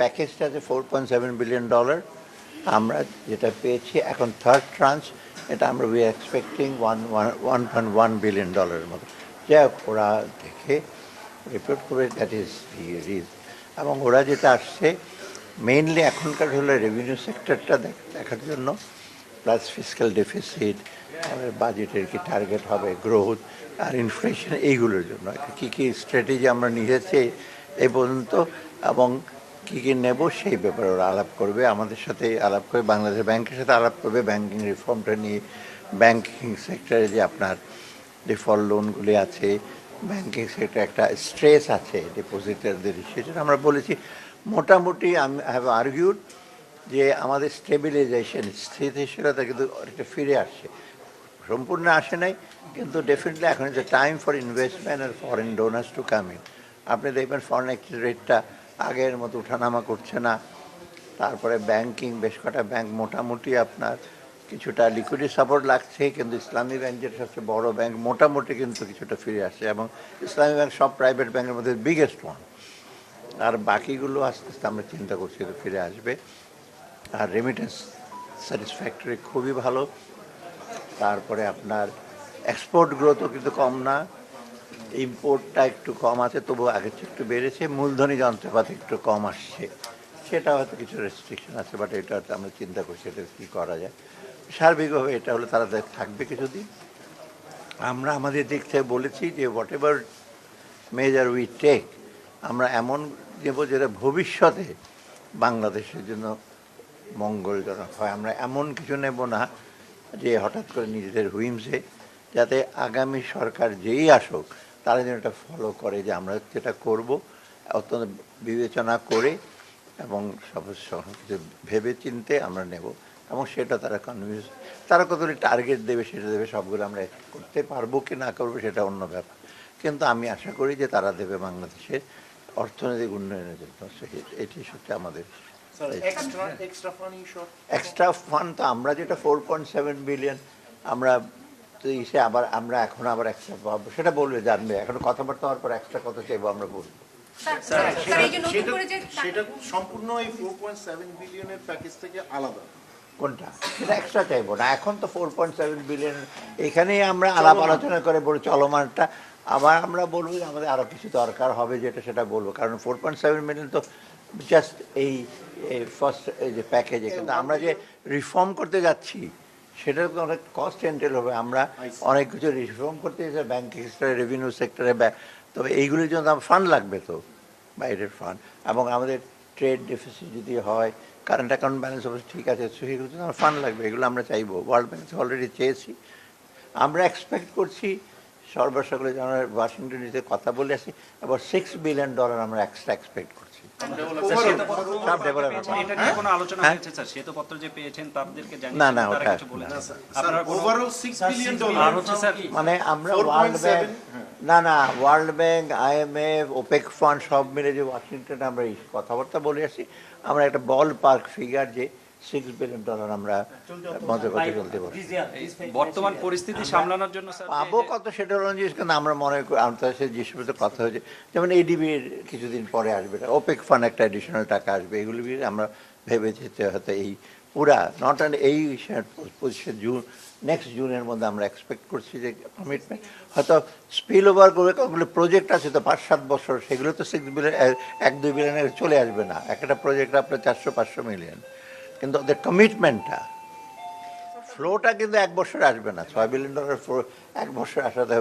প্যাকেজটা আছে four point seven billion dollar আমরা যেটা পেয়েছি এখন থার্ড ট্রান্স এটা আমরা we expecting one one point one billion ডলারের মতো। যাই হোক, ওরা দেখে রিপোর্ট করে দ্যাট ইজ রিজ এবং ওরা যেটা আসছে মেইনলি এখনকার হলো রেভিনিউ সেক্টরটা দেখার জন্য প্লাস ফিজিক্যাল ডেফিসিট আমাদের বাজেটের কি টার্গেট হবে গ্রোথ আর ইনফ্লেশন এইগুলোর জন্য। কী কী স্ট্র্যাটেজি আমরা নিয়েছি, এই পর্যন্ত। এবং কী কী নেব সেই ব্যাপারে ওরা আলাপ করবে। আমাদের সাথে আলাপ করে বাংলাদেশ ব্যাংকের সাথে আলাপ করবে। ব্যাংকিং রিফর্মটা নিয়ে, ব্যাংকিং সেক্টরে যে আপনার ডিফল্ট লোনগুলি আছে, ব্যাংকিং সেক্টরে একটা স্ট্রেস আছে ডিপোজিটারদের সেটা আমরা বলেছি। মোটামুটি আমি হ্যাভ আর্গিউড যে আমাদের স্টেবিলাইজেশন, স্থিতিশীলতা কিন্তু অনেকটা ফিরে আসছে। সম্পূর্ণ আসে নাই, কিন্তু ডেফিনেটলি এখন is time for investment R foreign donors to come in আপনি দেখবেন ফরেন এক্সচেঞ্জ রেটটা আগের মতো উঠানামা করছে না। তারপরে ব্যাংকিং বেশ কটা ব্যাংক মোটামুটি আপনার কিছুটা লিকুইডিটি সাপোর্ট লাগছে, কিন্তু ইসলামী ব্যাংক যেটা সবচেয়ে বড় ব্যাংক মোটামুটি কিন্তু কিছুটা ফিরে আসছে এবং ইসলামী ব্যাংক সব প্রাইভেট ব্যাংকের মধ্যে বিগেস্ট ওয়ান আর বাকিগুলো আস্তে আস্তে আমরা চিন্তা করছি ফিরে আসবে। আর রেমিটেন্স স্যাটিসফ্যাক্টরি খুবই ভালো। তারপরে আপনার এক্সপোর্ট গ্রোথও কিন্তু কম না। ইম্পোর্টটা একটু কম আছে তবু আগের চেয়ে একটু বেড়েছে। মূলধনী যন্ত্রপাতি একটু কম আসছে। সেটা হয়তো কিছু রেস্ট্রিকশন আছে বাট এটা হয়তো আমরা চিন্তা করছি এটা কী করা যায়। সার্বিকভাবে এটা হলে তারা থাকবে কিছুদিন। আমরা আমাদের দিক থেকে বলেছি যে whatever measure we take আমরা এমন নেব যেটা ভবিষ্যতে বাংলাদেশের জন্য মঙ্গলজনক হয়। আমরা এমন কিছু নেব না যে হঠাৎ করে নিজেদের হুইমসে যাতে আগামী সরকার যেই আসুক তারা যেন এটা ফলো করে যে আমরা যেটা করব অত্যন্ত বিবেচনা করে এবং সব কিছু ভেবে চিনতে আমরা নেব এবং সেটা তারা কনভিন্স তারা কতগুলি টার্গেট দেবে সেটা দেবে সবগুলো আমরা করতে পারব কি না করব সেটা অন্য ব্যাপার। কিন্তু আমি আশা করি যে তারা দেবে বাংলাদেশের অর্থনৈতিক উন্নয়নের জন্য। এটি সত্যি আমাদের. এক্সট্রা ফান্ড তো আমরা যেটা ফোর পয়েন্ট সেভেন বিলিয়ন আমরা তো ইসে আবার আমরা এখন আবার এক্সট্রা পাবো। সেটা বলবে জানবে। এখন কথাবার্তা হওয়ার পর এক্সট্রা কত চাইব আমরা বলব। স্যার, স্যার, স্যার, এই যে নতুন সেটা- সম্পূর্ণ এই ফোর পয়েন্ট সেভেন বিলিয়নের প্যাকেজ থেকে আলাদা। কোনটা? সেটা এক্সট্রা চাইব না। এখন তো ফোর পয়েন্ট সেভেন বিলিয়ন এখানেই আমরা আলাপ আলোচনা করে বলি চলমানটা। আবার আমরা বলব যে আমাদের আরও কিছু দরকার হবে যেটা সেটা বলব। কারণ ফোর পয়েন্ট সেভেন মিলিয়ন তো জাস্ট এই ফার্স্ট এই যে প্যাকেজে কিন্তু আমরা যে রিফর্ম করতে যাচ্ছি সেটার তো অনেক কস্ট এন্টেল হবে। আমরা অনেক কিছু রিফর্ম করতে যাচ্ছি ব্যাঙ্কিং সেক্টরে রেভিনিউ সেক্টরে তবে এইগুলির জন্য আমার ফান্ড লাগবে তো বাইরের ফান্ড এবং আমাদের ট্রেড ডেফিসিট যদি হয় কারেন্ট অ্যাকাউন্ট ব্যালেন্স অবশ্য ঠিক আছে সেগুলো জন্য আমার ফান্ড লাগবে। এগুলো আমরা চাইব। ওয়ার্ল্ড ব্যাংক অলরেডি চেয়েছি। আমরা এক্সপেক্ট করছি সর্বসকলে যেন ওয়াশিংটন ডিসিতে কথা বলে আসি এবার সিক্স বিলিয়ন ডলার আমরা এক্সট্রা এক্সপেক্ট করছি। সব ডেভেলপমেন্ট এটা নিয়ে কোনো আলোচনা? হয়েছে স্যার? শ্বেতপত্র যে পেয়েছেন তাদেরকে না, না, তারা ওটা- কিছু বলেছেন না, আপনারা কোনো- ওভারঅল সিক্স বিলিয়ন আর ডলার হচ্ছে স্যার মানে আমরা ওয়ার্ল্ড ব্যাংক না না world bank IMF OPEC fund সব মিলে যে ওয়াশিংটন আমরা কথাবার্তা বলে আসি আমরা একটা বল পার্ক ফিগার যে সিক্স বিলিয়ন ডলার আমরা মজা কথা চলতে পারি। বর্তমান পরিস্থিতি সামলানোর জন্য পাবো কত সেটা কিন্তু আমরা মনে করি আমাদের সাথে যে সমস্ত কথা হয়েছে। যেমন এডিবির কিছুদিন পরে আসবে ওপেক ফান্ড একটা অ্যাডিশনাল টাকা আসবে এগুলি আমরা ভেবে যেতে হয়তো এই পুরা নট অনলি এই পঁচিশে জুন নেক্সট জুনের মধ্যে আমরা এক্সপেক্ট করছি যে কমিটমেন্ট হয়তো স্পিল ওভার করে কতগুলো প্রজেক্ট আছে তো পাঁচ সাত বছর সেগুলো তো সিক্স বিলিয়ন এক দুই বিলিয়নের চলে আসবে না। একটা প্রজেক্ট আপনার চারশো পাঁচশো মিলিয়ন কিন্তু ওদের কমিটমেন্টটা ফ্লোটা কিন্তু এক বছর আসবে না। ছয় বিলিয়ন ডলার ফ্লো এক বছর আসাতে